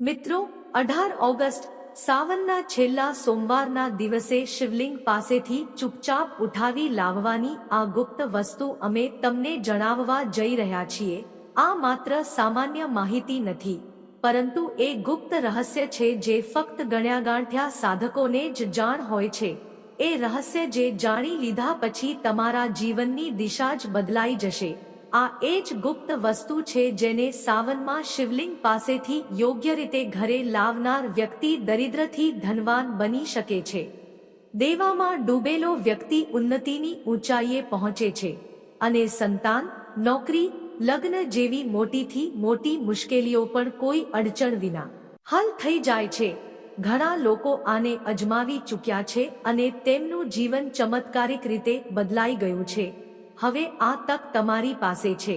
મિત્રો, અઢાર ઓગસ્ટ, સાવનના છેલ્લા સોમવારના દિવસે શિવલિંગ પાસેથી ચૂપચાપ ઉઠાવી લાવવાની આ ગુપ્ત વસ્તુ અમે તમને જણાવવા જઈ રહ્યા છીએ. આ માત્ર સામાન્ય માહિતી નથી, પરંતુ એ ગુપ્ત રહસ્ય છે જે ફક્ત ગણ્યાગાંઠ્યા સાધકોને જ જાણ હોય છે. એ રહસ્ય જે જાણી લીધા પછી તમારા જીવનની દિશા જ બદલાઈ જશે. આ એ જ ગુપ્ત વસ્તુ છે જેને સાવનમાં શિવલિંગ પાસેથી યોગ્ય રીતે ઘરે લાવનાર વ્યક્તિ દરિદ્રથી ધનવાન બની શકે છે. દેવામાં ડૂબેલો વ્યક્તિ ઉન્નતિની ઊંચાઈએ પહોંચે છે અને સંતાન, નોકરી, લગ્ન જેવી મોટીથી મોટી મુશ્કેલીઓ પણ કોઈ અડચણ વિના હલ થઈ જાય છે. ઘણા લોકો આને અજમાવી ચૂક્યા છે અને તેમનું જીવન ચમત્કારિક રીતે બદલાઈ ગયું છે. હવે આ તક તમારી પાસે છે.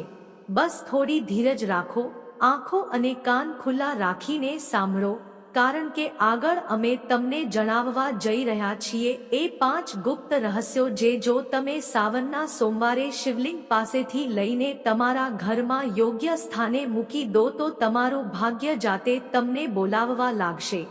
બસ થોડી ધીરજ રાખો, આંખો અને કાન ખુલ્લા રાખીને સાંભળો, કારણ કે આગળ અમે તમને જણાવવા જઈ રહ્યા છીએ એ પાંચ ગુપ્ત રહસ્યો જે જો તમે સાવનના સોમવારે શિવલિંગ પાસેથી લઈને તમારા ઘરમાં યોગ્ય સ્થાને મૂકી દો તો તમારું ભાગ્ય જાતે તમને બોલાવવા લાગશે.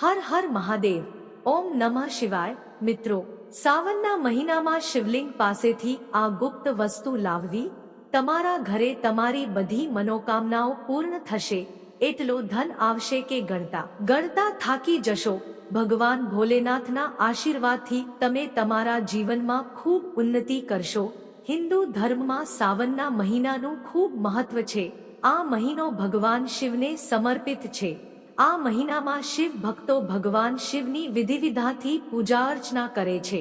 હર હર મહાદેવ. ઓમ નમઃ શિવાય. મિત્રો, સાવનના મહિનામાં શિવલિંગ પાસેથી આ ગુપ્ત વસ્તુ લાવવી, તમારા ઘરે તમારી બધી મનોકામનાઓ પૂર્ણ થશે, એટલો ધન આવશે કે ગણતા. ગણતા થાકી જશો. ભગવાન ભોલેનાથના આશીર્વાદથી તમે તમારા જીવનમાં ખૂબ ઉન્નતિ કરશો. હિન્દુ ધર્મમાં સાવનના મહિનાનું ખૂબ મહત્વ છે. આ મહિનો ભગવાન શિવને સમર્પિત છે. આ મહિનામાં શિવ ભક્તો ભગવાન શિવની વિધિવિધાથી પૂજા અર્ચના કરે છે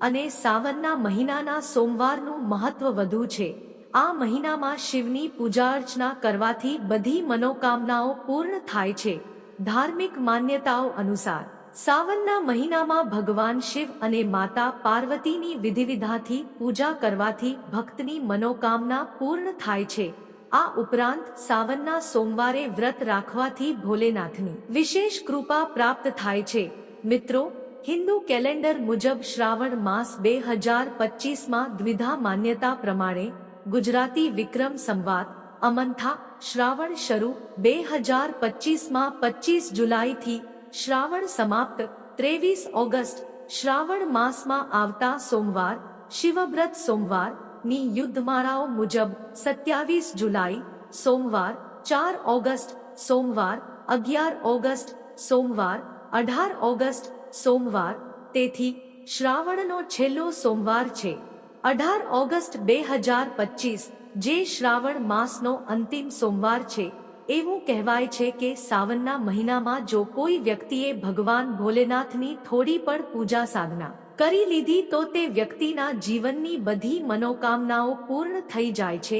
અને સાવનના મહિનાના સોમવારનું મહત્વ વધુ છે. આ મહિનામાં શિવની પૂજા અર્ચના કરવાથી બધી મનોકામનાઓ પૂર્ણ થાય છે. ધાર્મિક માન્યતાઓ અનુસાર, સાવનના મહિનામાં ભગવાન શિવ અને માતા પાર્વતીની વિધિવિધાથી પૂજા કરવાથી ભક્તની મનોકામના પૂર્ણ થાય છે. આ ઉપરાંત સાવનના સોમવારે વ્રત રાખવાથી ભોલેનાથની વિશેષ કૃપા પ્રાપ્ત થાય છે. મિત્રો, હિન્દુ કેલેન્ડર મુજબ શ્રાવણ માસ બે હજાર પચીસમાં દ્વિધા માન્યતા પ્રમાણે ગુજરાતી વિક્રમ સંવાદ, અમંથા, શ્રાવણ શરૂ બે હજાર પચીસમાં પચીસ જુલાઈથી શ્રાવણ સમાપ્ત, ત્રેવીસ ઓગસ્ટ, શ્રાવણ માસમાં આવતા સોમવાર, શિવવ્રત સોમવાર ની યુદ્ધમાળાઓ મુજબ સત્યાવીસ જુલાઈ, સોમવાર, ચાર ઓગસ્ટ, સોમવાર, અગિયાર ઓગસ્ટ, સોમવાર, અઢાર ઓગસ્ટ, સોમવાર, તેથી શ્રાવણનો છેલ્લો સોમવાર છે. અઢાર ઓગસ્ટ બે હજાર પચીસ જે શ્રાવણ માસનો અંતિમ સોમવાર છે. એવું કહેવાય છે કે સાવનના મહિનામાં જો કોઈ વ્યક્તિએ ભગવાન ભોલેનાથની થોડી પણ પૂજા સાધના કરી લીધી તો તે વ્યક્તિના જીવનની બધી મનોકામનાઓ પૂર્ણ થઈ જાય છે,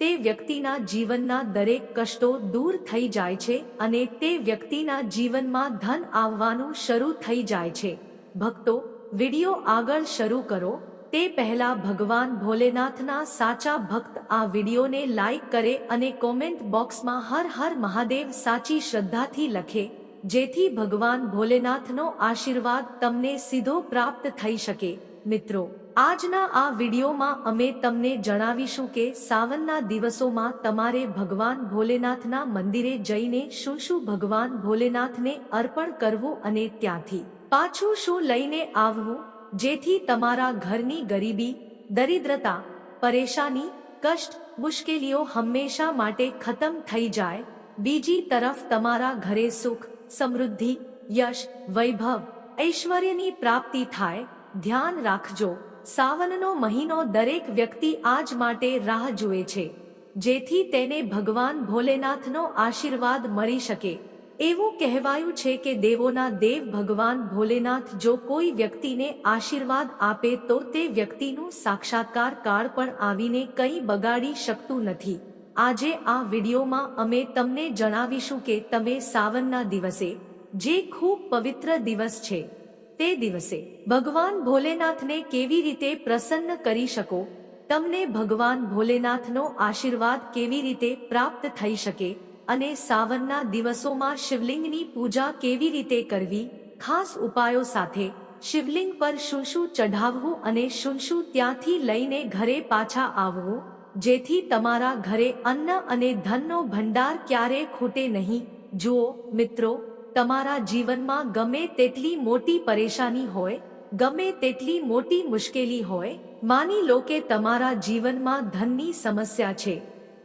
તે વ્યક્તિના જીવનના દરેક કષ્ટો દૂર થઈ જાય છે અને તે વ્યક્તિના જીવનમાં ધન આવવાનું શરૂ થઈ જાય છે. ભક્તો, વિડિયો આગળ શરૂ કરો, તે પહેલા ભગવાન ભોલેનાથના સાચા ભક્ત આ વિડિયોને લાઈક કરે અને કોમેન્ટ બોક્સમાં હર હર મહાદેવ સાચી શ્રદ્ધાથી લખે. જેથી ભગવાન ભોલેનાથનો આશીર્વાદ તમને સીધો પ્રાપ્ત થઈ શકે. મિત્રો, આજના આ વિડીયોમાં અમે તમને જણાવીશું કે સાવનના દિવસોમાં તમારે ભગવાન ભોલેનાથના મંદિરે જઈને શું શું ભગવાન ભોલેનાથને અર્પણ કરવું અને ત્યાંથી પાછું શું લઈને આવવું, જેથી તમારા ઘરની ગરીબી, દરિદ્રતા, પરેશાની, કષ્ટ, મુશ્કેલીઓ હંમેશા માટે ખતમ થઈ જાય. બીજી તરફ તમારા ઘરે સુખ સમૃદ્ધિ, યશ, વૈભવ, ઐશ્વર્યની પ્રાપ્તિ થાય, ધ્યાન રાખજો. સાવનનો મહિનો દરેક વ્યક્તિ આજ માટે રાહ જુએ છે. જેથી તેને ભગવાન ભોલેનાથનો આશીર્વાદ મળી શકે. એવું કહેવાયું છે કે દેવોના દેવ ભગવાન ભોલેનાથ જો કોઈ વ્યક્તિને આશીર્વાદ આપે તો તે વ્યક્તિનું સાક્ષાત્કાર કાળ પણ આવીને કંઈ બગાડી શકતું નથી. આજે આ વિડીયોમાં અમે તમને જણાવીશું કે તમે સાવનના દિવસે, જે ખૂબ પવિત્ર દિવસ છે, તે દિવસે ભગવાન ભોલેનાથને કેવી રીતે પ્રસન્ન કરી શકો, તમને ભગવાન ભોલેનાથનો આશીર્વાદ કેવી રીતે પ્રાપ્ત થઈ શકે અને સાવનના દિવસોમાં શિવલિંગની પૂજા કેવી રીતે કરવી, ખાસ ઉપાયો સાથે શિવલિંગ પર શું શું ચઢાવવું અને શું શું ત્યાંથી લઈને ઘરે પાછા આવવું જેથી તમારા ઘરે અન્ન અને ધનનો ભંડાર ક્યારે ખૂટે નહીં. જુઓ, મિત્રો, તમારા જીવનમાં ગમે તેટલી મોટી પરેશાની હોય, ગમે તેટલી મોટી મુશ્કેલી હોય, માની લો કે તમારા જીવનમાં ધનની સમસ્યા છે.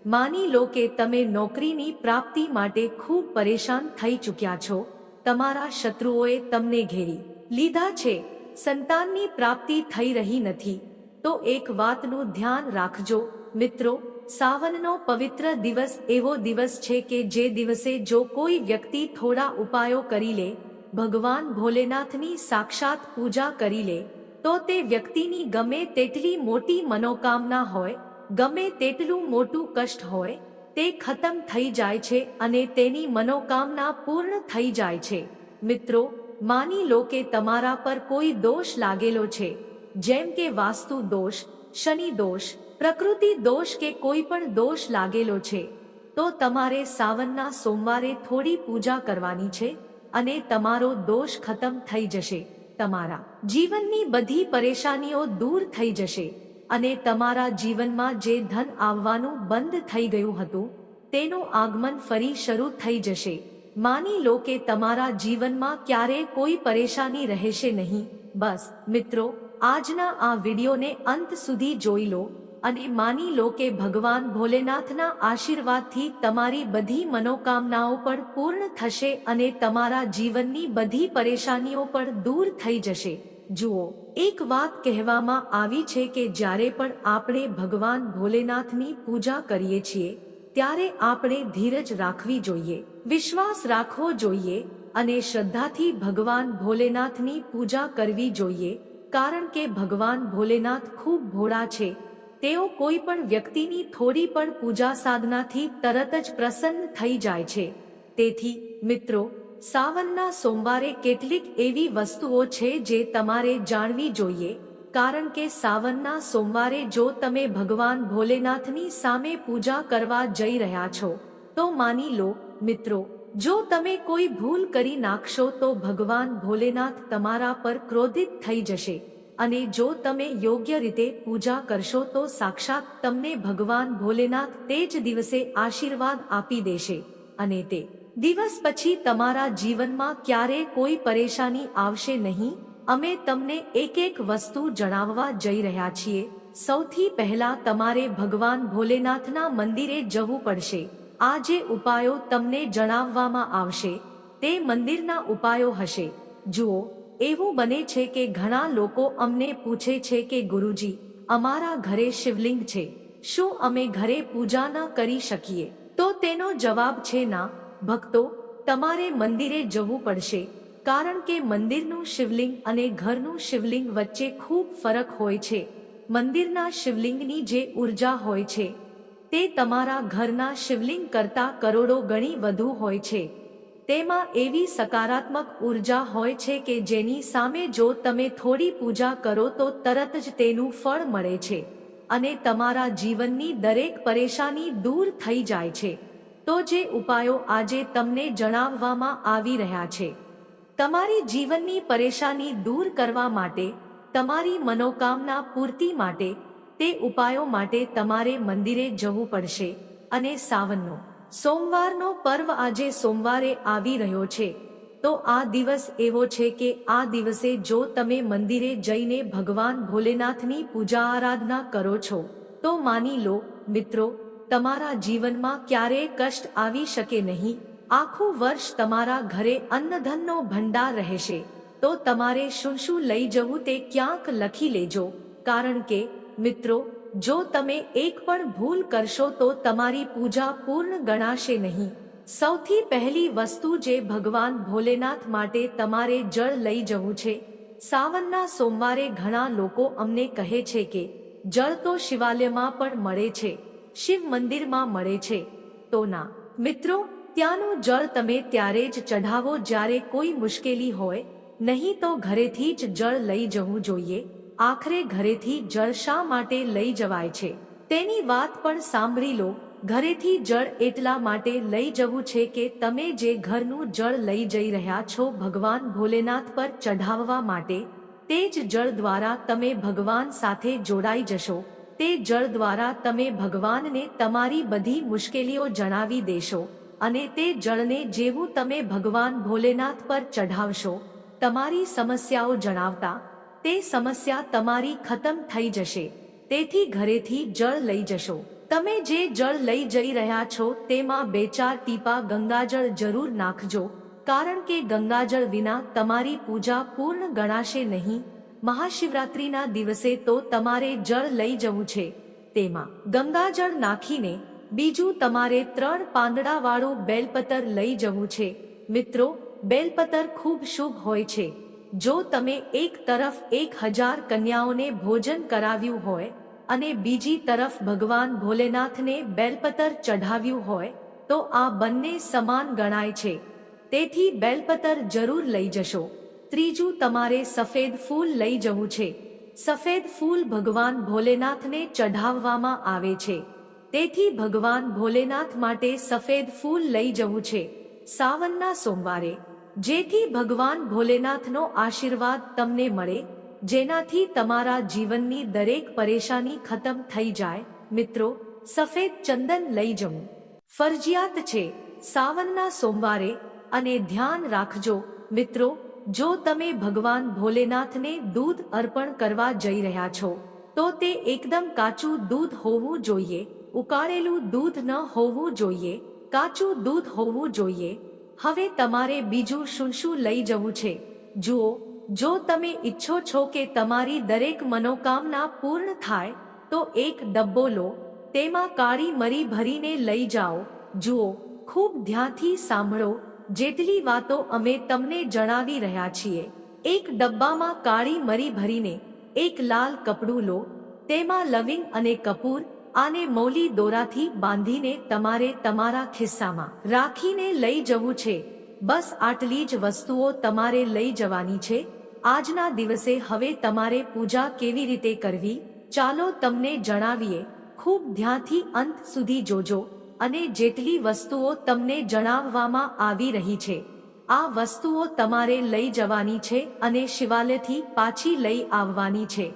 માની લો કે તમે નોકરીની પ્રાપ્તિ માટે ખૂબ પરેશાન થઈ ચૂક્યા છો. તમારા શત્રુઓએ તમને ઘેરી લીધા છે. સંતાનની પ્રાપ્તિ થઈ રહી નથી. તો એક વાતનું ધ્યાન રાખજો. મિત્રો, સાવનનો પવિત્ર દિવસ એવો દિવસ છે કે જે દિવસે જો કોઈ વ્યક્તિ થોડા ઉપાયો કરી લે, ભગવાન ભોલેનાથની સાક્ષાત પૂજા કરી લે, તો તે વ્યક્તિની ગમે તેટલી મોટી મનોકામના હોય, ગમે તેટલું મોટું કષ્ટ હોય, તે ખતમ થઈ જાય છે અને તેની મનોકામના પૂર્ણ થઈ જાય છે. મિત્રો, માની લો કે તમારા પર કોઈ દોષ લાગેલો છે. જેમ કે વાસ્તુ દોષ, શનિ દોષ, પ્રકૃતિ દોષ કે કોઈ પણ દોષ લાગેલો છે, તો તમારે સાવનના સોમવારે થોડી પૂજા કરવાની છે અને તમારો દોષ ખતમ થઈ જશે. તમારા જીવનની બધી પરેશાનીઓ દૂર થઈ જશે અને તમારા જીવનમાં જે ધન આવવાનું બંધ થઈ ગયું હતું, તેનું આગમન ફરી શરૂ થઈ જશે. માની લો કે તમારા જીવનમાં ક્યારે કોઈ પરેશાની રહેશે નહીં. બસ, મિત્રો આજના આ વિડીયોને અંત સુધી જોઈ લો અને માની લો કે ભગવાન ભોલેનાથના આશીર્વાદથી તમારી બધી મનોકામનાઓ પણ પૂર્ણ થશે અને તમારા જીવનની બધી પરેશાનીઓ પણ દૂર થઈ જશે. જુઓ, એક વાત કહેવામાં આવી છે કે જ્યારે પણ આપણે ભગવાન ભોલેનાથની પૂજા કરીએ છીએ, ત્યારે આપણે ધીરજ રાખવી જોઈએ, વિશ્વાસ રાખવો જોઈએ અને શ્રદ્ધાથી ભગવાન ભોલેનાથની પૂજા કરવી જોઈએ કારણ કે ભગવાન ભોલેનાથ ખૂબ ભોળા છે. તેઓ કોઈ પણ વ્યક્તિની થોડી પણ પૂજા સાધનાથી તરત જ પ્રસન્ન થઈ જાય છે. તેથી, મિત્રો, સાવનના સોમવારે કેટલીક એવી વસ્તુઓ છે જે તમારે જાણવી જોઈએ. કારણ કે સાવનના સોમવારે જો તમે ભગવાન ભોલેનાથની સામે પૂજા કરવા જઈ રહ્યા છો, તો માની લો, મિત્રો જો તમે કોઈ ભૂલ કરી નાખશો તો ભગવાન ભોલેનાથ તમારા પર ક્રોધિત થઈ જશે. અને જો તમે યોગ્ય રીતે પૂજા કરશો તો સાક્ષાત તમને ભગવાન ભોલેનાથ તે જ દિવસે આશીર્વાદ આપી દેશે. અને તે દિવસ પછી તમારા જીવનમાં ક્યારે કોઈ પરેશાની આવશે નહીં. અમે તમને એક એક વસ્તુ જણાવવા જઈ રહ્યા છીએ. સૌથી પહેલા તમારે ભગવાન ભોલેનાથના મંદિરે જવું પડશે. આ જે ઉપાયો તમને જણાવવામાં આવશે, તે મંદિરના ઉપાયો હશે. જુઓ, એવું બને છે કે ઘણા લોકો અમને પૂછે છે કે, ગુરુજી, અમારા ઘરે શિવલિંગ છે. શું અમે ઘરે પૂજા ન કરી શકીએ? તો તેનો જવાબ છે, ના, ભક્તો, તમારે મંદિરે જવું પડશે. કારણ કે મંદિરનું શિવલિંગ અને ઘરનું શિવલિંગ વચ્ચે ખૂબ ફરક હોય છે. મંદિરના શિવલિંગની જે ઊર્જા હોય છે તે તમારા ઘરના શિવલિંગ કરતા કરોડો ગણી વધુ હોય છે. તેમાં એવી સકારાત્મક ઊર્જા હોય છે કે જેની સામે જો તમે થોડી પૂજા કરો તો તરત જ તેનું ફળ મળે છે અને તમારા જીવનની દરેક પરેશાની દૂર થઈ જાય છે. તો જે ઉપાયો આજે તમને જણાવવામાં આવી રહ્યા છે. તમારી જીવનની પરેશાની દૂર કરવા માટે, તમારી મનોકામના પૂર્તિ માટે તે ઉપાયો માટે તમારે મંદિરે જવું પડશે અને સાવનનો. સોમવારનો પર્વ આજે સોમવારે આવી રહ્યો છે. તો આ દિવસ એવો છે કે આ દિવસે જો તમે મંદિરે જઈને ભગવાન ભોલેનાથની પૂજા આરાધના કરો છો, તો માની લો, મિત્રો, તમારા જીવનમાં ક્યારેય કષ્ટ આવી શકે નહીં. આખું વર્ષ તમારા ઘરે અન્નધનનો ભંડાર રહેશે. તો તમારે શું શું લઈ જવું તે ક્યાંક લખી લેજો. કારણ કે મિત્રો, જો તમે એક પણ ભૂલ કરશો તો તમારી પૂજા પૂર્ણ ગણાશે નહીં. સૌથી પહેલી વસ્તુ જે ભગવાન ભોલેનાથ માટે તમારે જળ લઈ જવું છે. સાવનના સોમવારે ઘણા લોકો અમને કહે છે કે, જળ તો શિવાલયમાં પણ મળે છે. શિવ મંદિરમાં મળે છે. તો ના. મિત્રો, ત્યાંનું જળ તમે ત્યારે જ ચઢાવો જ્યારે કોઈ મુશ્કેલી હોય, નહીં તો ઘરેથી જ જળ લઈ જવું જોઈએ. આખરે ઘરેથી જળ શા માટે લઈ જવાય છે? તેની વાત પણ સાંભળી લો. ઘરેથી જળ એટલા માટે લઈ જવું છે કે તમે જે ઘરનું જળ લઈ જઈ રહ્યા છો ભગવાન ભોલેનાથ પર ચઢાવવા માટે, તે જ જળ દ્વારા તમે ભગવાન સાથે જોડાઈ જશો. તે જળ દ્વારા તમે ભગવાનને તમારી બધી મુશ્કેલીઓ જણાવી દેશો અને તે જળને જેવું તમે ભગવાન ભોલેનાથ પર ચઢાવશો, તમારી સમસ્યાઓ જણાવતા તે સમસ્યા તમારી ખતમ થઈ જશે. તેથી ઘરેથી જળ લઈ જશો. તમે જે જળ લઈ જઈ રહ્યા છો તેમાં બે ચાર ટીપા ગંગાજળ જરૂર નાખજો, કારણ કે ગંગાજળ વિના તમારી પૂજા પૂર્ણ ગણાશે નહીં. મહાશિવરાત્રિના દિવસે તો તમારે જળ લઈ જવું છે. તેમાં ગંગાજળ નાખીને બીજું તમારે ત્રણ પાંદડાવાળું બેલપતર લઈ જવું છે. મિત્રો, બેલપતર ખૂબ શુભ હોય છે. જો તમે એક તરફ એક હજાર કન્યાઓને ભોજન કરાવ્યું હોય અને બીજી તરફ ભગવાન ભોલેનાથને બેલપતર ચઢાવ્યું હોય, તો આ બંને સમાન ગણાય છે. તેથી બેલપતર જરૂર લઈ જશો. ત્રીજું, તમારે સફેદ ફૂલ લઈ જવું છે. સફેદ ફૂલ ભગવાન ભોલેનાથને ચઢાવવામાં આવે છે. તેથી ભગવાન ભોલેનાથ માટે સફેદ ફૂલ લઈ જવું છે. સાવનના સોમવારે જેથી ભગવાન ભોલેનાથનો આશીર્વાદ તમને મળે, જેનાથી તમારા જીવનની દરેક પરેશાની ખતમ થઈ જાય. મિત્રો, સફેદ ચંદન લઈ જવું. ફરજિયાત છે, સાવનના સોમવારે, અને ધ્યાન રાખજો. મિત્રો, જો તમે ભગવાન ભોલેનાથને દૂધ અર્પણ કરવા જઈ રહ્યા છો, તો તે એકદમ કાચું દૂધ હોવું જોઈએ. ઉકાળેલું દૂધ ન હોવું જોઈએ. કાચું દૂધ હોવું જોઈએ. હવે તમારે બીજું શું શું લઈ જવું છે? જુઓ, જો તમે ઈચ્છો છો કે તમારી દરેક મનોકામના પૂર્ણ થાય, તો એક ડબ્બો લો, તેમાં કાળી મરી ભરીને લઈ જાઓ. જુઓ, ખૂબ ધ્યાનથી સાંભળો, જેટલી વાતો અમે તમને જણાવી રહ્યા છીએ. એક ડબ્બામાં કાળી મરી ભરીને એક લાલ કપડું લો, તેમાં લવિંગ અને કપૂર આને મૌલી દોરાથી બાંધીને તમારે તમારા ખિસ્સામાં રાખીને લઈ જવું છે. બસ આટલી જ વસ્તુઓ તમારે લઈ જવાની છે. આજના દિવસે હવે તમારે પૂજા કેવી રીતે કરવી? ચાલો તમને જણાવીએ. ખૂબ ધ્યાનથી અંત સુધી જોજો અને જેટલી વસ્તુઓ તમને જણાવવામાં આવી રહી છે, આ વસ્તુઓ તમારે લઈ જવાની છે અને શિવાલયથી પાછી લઈ આવવાની છે.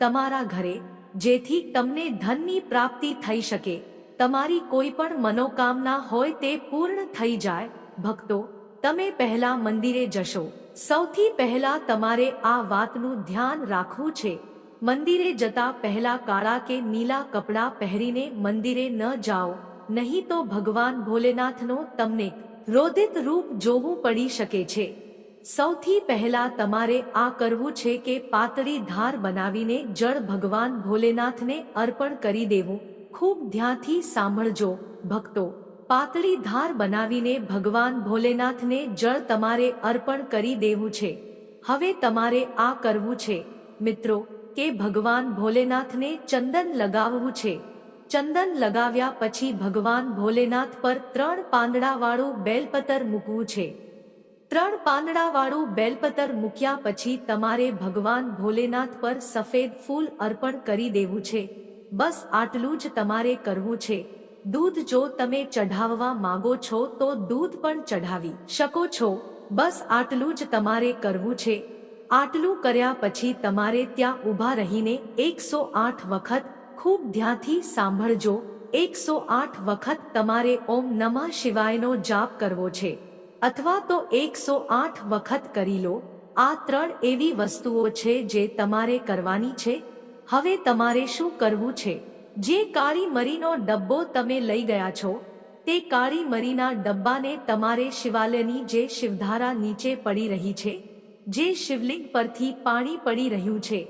તમારા ઘરે જેથી તમને ધનની પ્રાપ્તિ થઈ શકે. તમારી કોઈ પણ મનોકામના હોય તે પૂર્ણ થઈ જાય. ભક્તો, તમે પહેલા મંદિરે જશો. સૌથી પહેલા તમારે આ વાતનું ધ્યાન રાખવું છે. મંદિરે જતા પહેલા કાળા કે નીલા કપડાં પહેરીને મંદિરે ન જાઓ. નહીં તો ભગવાન ભોલેનાથનો તમને રોદિત રૂપ જોવું પડી શકે છે. સૌથી પહેલા તમારે આ કરવું છે કે પાતળી ધાર બનાવીને જળ ભગવાન ભોલેનાથને અર્પણ કરી દેવું. ખૂબ ધ્યાનથી સાંભળજો, ભક્તો. પાતળી ધાર બનાવીને ભગવાન ભોલેનાથને જળ તમારે અર્પણ કરી દેવું છે. હવે તમારે આ કરવું છે. મિત્રો, કે ભગવાન ભોલેનાથને ચંદન લગાવવું છે. ચંદન લગાવ્યા પછી ભગવાન ભોલેનાથ પર ત્રણ પાંદડાવાળું બેલપતર મૂકવું છે. ત્રણ પાંદડાવાળું બેલપતર મૂક્યા પછી તમારે ભગવાન ભોલેનાથ પર સફેદ ફૂલ અર્પણ કરી દેવું છે. બસ આટલું જ તમારે કરવું છે. દૂધ જો તમે ચઢાવવા માંગો છો તો દૂધ પણ ચઢાવી શકો છો. બસ આટલું જ તમારે કરવું છે. આટલું કર્યા પછી તમારે ત્યાં ઊભા રહીને એકસો આઠ વખત ખૂબ ધ્યાનથી સાંભળજો. એકસો આઠ વખત તમારે ઓમ નમઃ શિવાયનો જાપ કરવો છે. અથવા તો એકસો આઠ વખત કરી લો. આ ત્રણ એવી વસ્તુઓ છે જે તમારે કરવાની છે. હવે તમારે શું કરવું છે? જે કાળી મરીનો ડબ્બો તમે લઈ ગયા છો, તે કાળી મરીના ડબ્બાને તમારે શિવાલયની જે શિવધારા નીચે પડી રહી છે, જે શિવલિંગ પરથી પાણી પડી રહ્યું છે,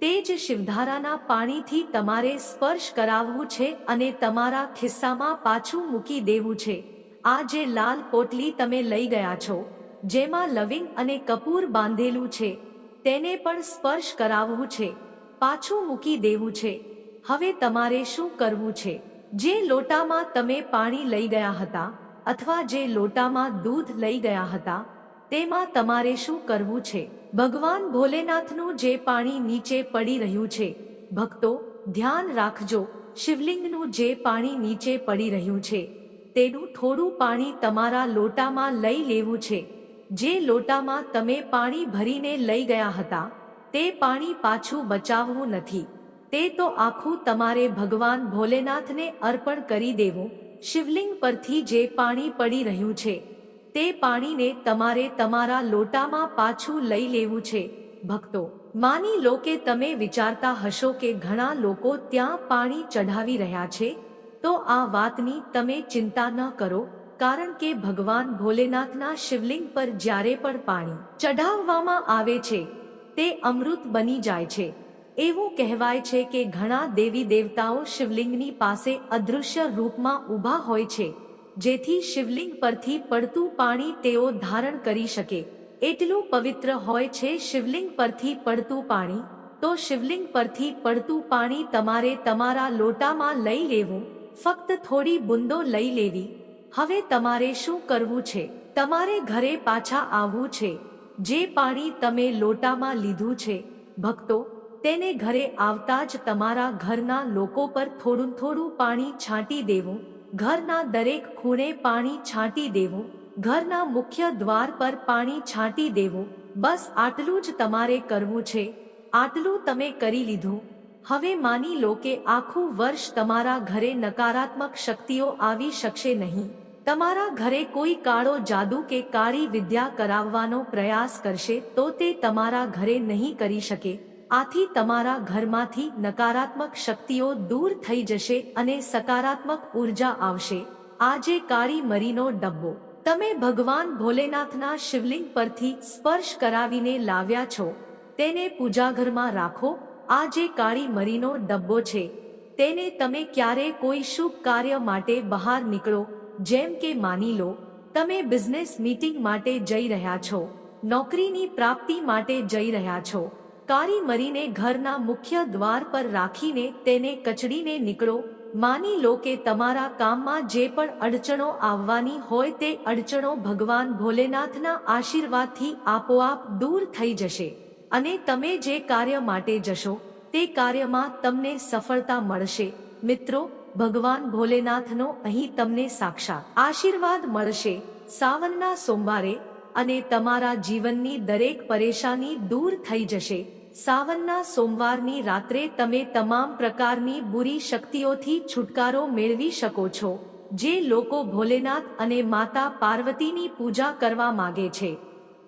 તે જ શિવધારાના પાણીથી તમારે સ્પર્શ કરાવવું છે અને તમારા ખિસ્સામાં પાછું મૂકી દેવું છે. આ જે લાલ પોટલી તમે લઈ ગયા છો, જેમાં લવિંગ અને કપૂર બાંધેલું છે, તેને પણ સ્પર્શ કરાવવું છે, પાછું મૂકી દેવું છે. હવે તમારે શું કરવું છે? જે લોટામાં તમે પાણી લઈ ગયા હતા, અથવા જે લોટામાં દૂધ લઈ ગયા હતા, તેમાં તમારે શું કરવું છે? ભગવાન ભોલેનાથનું જે પાણી નીચે પડી રહ્યું છે, ભક્તો, ધ્યાન રાખજો, શિવલિંગનું જે પાણી નીચે પડી રહ્યું છે. તેનું થોડું પાણી તમારા લોટામાં લઈ લેવું છે. જે લોટામાં તમે પાણી ભરીને લઈ ગયા હતા, તે પાણી પાછું બચાવવું નથી. તે તો આખું તમારે ભગવાન ભોલેનાથને અર્પણ કરી દેવું, શિવલિંગ પરથી જે પાણી પડી રહ્યું છે, તે પાણીને તમારે તમારા લોટામાં પાછું લઈ લેવું છે. ભક્તો, માની લો કે તમે વિચારતા હશો કે ઘણા લોકો ત્યાં પાણી ચઢાવી રહ્યા છે તો આ વાતની તમે ચિંતા ન કરો, કારણ કે ભગવાન ભોલેનાથના શિવલિંગ પર જ્યારે પણ પાણી ચઢાવવામાં આવે છે, તે અમૃત બની જાય છે. એવું કહેવાય છે કે ઘણા દેવી દેવતાઓ શિવલિંગની પાસે અદૃશ્ય રૂપમાં ઊભા હોય છે, જેથી શિવલિંગ પરથી પડતું પાણી તેઓ ધારણ કરી શકે. એટલું પવિત્ર હોય છે શિવલિંગ પરથી પડતું પાણી, તો શિવલિંગ પરથી પડતું પાણી તમારે તમારા લોટામાં લઈ લેવું ફક્ત થોડી બુંદો લઈ લેવી. હવે તમારે શું કરવું છે? તમારે ઘરે પાછા આવવું છે. જે પાણી તમે લોટામાં લીધું છે. ભક્તો, તેને ઘરે આવતા જ તમારા ઘરના લોકો પર થોડું થોડું પાણી છાંટી દેવું. ઘરના દરેક ખૂણે પાણી છાંટી દેવું. ઘરના મુખ્ય દ્વાર પર પાણી છાંટી દેવું. બસ આટલું જ તમારે કરવું છે. આટલું તમે કરી લીધું. હવે માની લો કે આખું વર્ષ તમારા ઘરે નકારાત્મક શક્તિઓ આવી શકશે નહીં. તમારા ઘરે કોઈ કાળો જાદુ કે કાળી વિદ્યા કરાવવાનો પ્રયાસ કરશે તો તે તમારા ઘરે નહીં કરી શકે. આથી તમારા ઘરમાંથી નકારાત્મક શક્તિઓ દૂર થઈ જશે અને સકારાત્મક ઊર્જા આવશે. આજે કાળી મરીનો ડબ્બો. તમે ભગવાન ભોલેનાથના શિવલિંગ પરથી સ્પર્શ કરાવીને લાવ્યા છો. તેને પૂજાઘરમાં રાખો આ જે કાળી મરીનો ડબ્બો છે, તેને તમે ક્યારે કોઈ શુભ કાર્ય માટે બહાર નીકળો, જેમ કે માની લો, તમે બિઝનેસ મીટિંગ માટે જઈ રહ્યા છો, નોકરીની પ્રાપ્તિ માટે જઈ રહ્યા છો, કાળી મરીને ઘરના મુખ્ય દ્વાર પર રાખીને તેને કચડીને નીકળો, માની લો કે તમારા કામમાં જે પણ અડચણો આવવાની હોય તે અડચણો ભગવાન ભોલેનાથના આશીર્વાદથી આપોઆપ દૂર થઈ જશે. અને તમે જે કાર્ય માટે જશો, તે કાર્યમાં તમને સફળતા મળશે. મિત્રો, ભગવાન ભોલેનાથનો અહીં તમને સાક્ષાત આશીર્વાદ મળશે. સાવનના સોમવારે અને તમારા જીવનની દરેક પરેશાની દૂર થઈ જશે. સાવનના સોમવારની રાત્રે તમે તમામ પ્રકારની બુરી શક્તિઓથી છુટકારો મેળવી શકો છો. જે લોકો ભોલેનાથ અને માતા પાર્વતીની પૂજા કરવા માગે છે.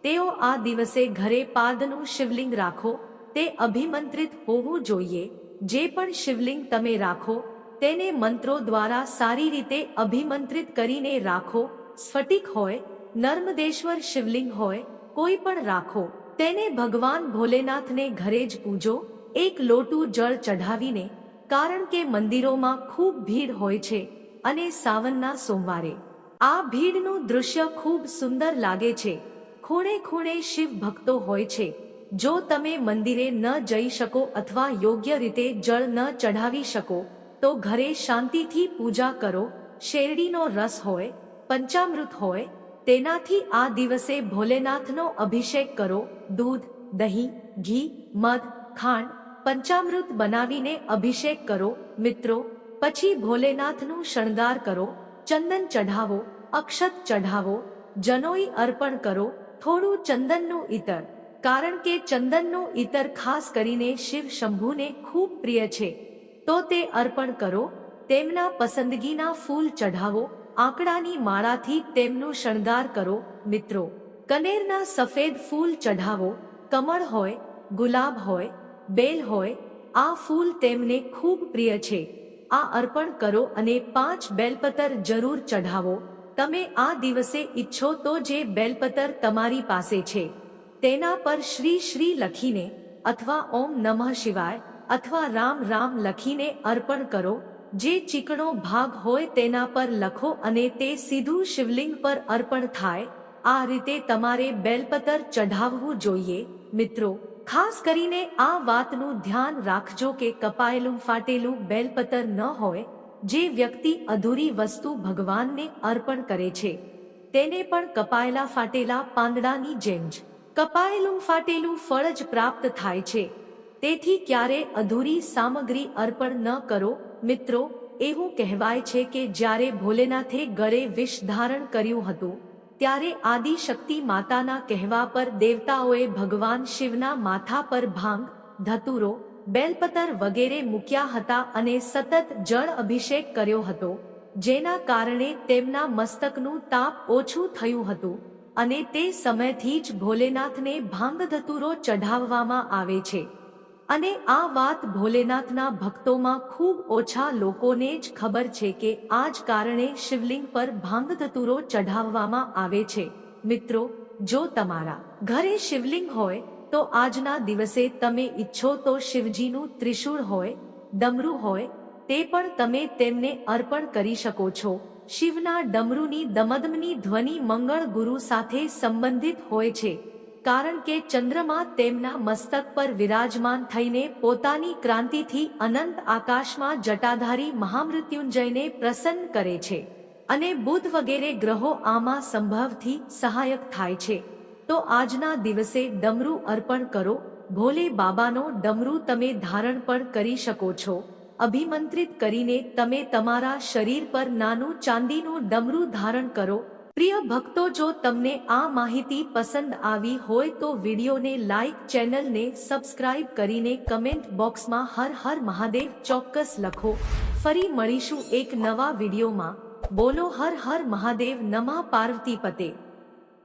તેઓ આ દિવસે ઘરે પાદનું શિવલિંગ રાખો, તે અભિમંત્રિત હોવું જોઈએ. જે પણ શિવલિંગ તમે રાખો, તેને મંત્રો દ્વારા સારી રીતે અભિમંત્રિત કરીને રાખો. સ્ફટિક હોય, નર્મદેશ્વર શિવલિંગ હોય, કોઈ પણ રાખો. તેને ભગવાન ભોલેનાથને ઘરે જ પૂજો. એક લોટું જળ ચઢાવીને, કારણ કે મંદિરોમાં ખૂબ ભીડ હોય છે અને સાવનના સોમવારે. આ ભીડનું દૃશ્ય ખૂબ સુંદર લાગે છે. ખૂણે ખૂણે શિવ ભક્તો હોય છે. જો તમે મંદિરે ન જઈ શકો અથવા યોગ્ય રીતે જળ ન ચઢાવી શકો, તો ઘરે શાંતિથી પૂજા કરો. શેરડીનો રસ હોય, પંચામૃત હોય, તેનાથી આ દિવસે ભોલેનાથનો અભિષેક કરો. દૂધ, દહીં, ઘી, મધ, ખાંડ, પંચામૃત બનાવીને અભિષેક કરો. મિત્રો, પછી ભોલેનાથનું શણગાર કરો. ચંદન ચઢાવો, અક્ષત ચઢાવો, જનોઈ અર્પણ કરો. થોડું ચંદનનું ઈતર, કારણ કે ચંદનનું ઈતર ખાસ કરીને શિવ શંભુને ખૂબ પ્રિય છે. તો તે અર્પણ કરો, તેમના પસંદગીના ફૂલ ચઢાવો, આંકડાની માળાથી તેમનું શણગાર કરો, મિત્રો. કનેરના સફેદ ફૂલ ચઢાવો, કમળ હોય, ગુલાબ હોય, બેલ હોય, આ ફૂલ તેમને ખૂબ પ્રિય છે. આ અર્પણ કરો અને પાંચ બેલપતર જરૂર ચઢાવો. તમે આ દિવસે ઈચ્છો તો જે બેલપતર તમારી પાસે છે, તેના પર શ્રી શ્રી લખીને અથવા ઓમ નમઃ શિવાય અથવા રામ રામ લખીને અર્પણ કરો, જે ચીકણો ભાગ હોય તેના પર લખો અને તે સીધું શિવલિંગ પર અર્પણ થાય, આ રીતે તમારે બેલપતર ચઢાવવું જોઈએ. મિત્રો, ખાસ કરીને આ વાતનું ધ્યાન રાખજો કે કપાયેલું ફાટેલું બેલપતર ન હોય જે વ્યક્તિ અધૂરી વસ્તુ ભગવાનને અર્પણ કરે છે, તેને પણ કપાયેલા ફાટેલા પાંદડાની જેમ જ. કપાયેલું ફાટેલું ફળ જ પ્રાપ્ત થાય છે. તેથી ક્યારે અધૂરી સામગ્રી અર્પણ ન કરો, મિત્રો, એવું કહેવાય છે કે જ્યારે ભોલેનાથે ગળે વિષ ધારણ કર્યું હતું, ત્યારે આદિશક્તિ માતાના કહેવા પર દેવતાઓએ ભગવાન શિવના માથા પર ભાંગ, ધતુરો બેલપતર વગેરે મૂક્યા હતા અને સતત જળ અભિષેક કર્યો હતો, જેના કારણે તેમના મસ્તકનું તાપ ઓછું થયું હતું અને તે સમયથી જ ભોલેનાથને ભાંગધતુરો ચઢાવવામાં આવે છે. અને આ વાત ભોલેનાથના ભક્તોમાં ખૂબ ઓછા લોકોને જ ખબર છે કે આ જ કારણે શિવલિંગ પર ભાંગધતુરો ચઢાવવામાં આવે છે. મિત્રો, જો તમારા ઘરે શિવલિંગ હોય તો આજના દિવસે તમે ઈચ્છો તો શિવજીનું ત્રિશૂળ હોય, ડમરું હોય, તે પણ તમે તેમને અર્પણ કરી શકો છો. શિવના ડમરુની દમદમની ધ્વનિ મંગળ ગુરુ સાથે સંબંધિત હોય છે, કારણ કે ચંદ્રમા તેમના મસ્તક પર વિરાજમાન થઈને પોતાની ક્રાંતિથી અનંત આકાશમાં જટાધારી મહામૃત્યુંજયને પ્રસન્ન કરે છે અને બુધ વગેરે ગ્રહો આમાં સંભવથી સહાયક થાય છે. તો આજના દિવસે ડમરૂ અર્પણ કરો. ભોલે બાબાનો ડમરું તમે ધારણ પણ કરી શકો છો. અભિમંત્રિત કરીને તમે તમારા શરીર પર નાનું ચાંદીનું ડમરું ધારણ કરો. પ્રિય ભક્તો, જો તમને આ માહિતી પસંદ આવી હોય તો વિડીયોને લાઈક, ચેનલને સબસ્ક્રાઇબ કરીને કમેન્ટ બોક્સમાં હર હર મહાદેવ ચોક્કસ લખો. ફરી મળીશું એક નવા વિડીયોમાં. બોલો હર હર મહાદેવ નમા પાર્વતી પતે.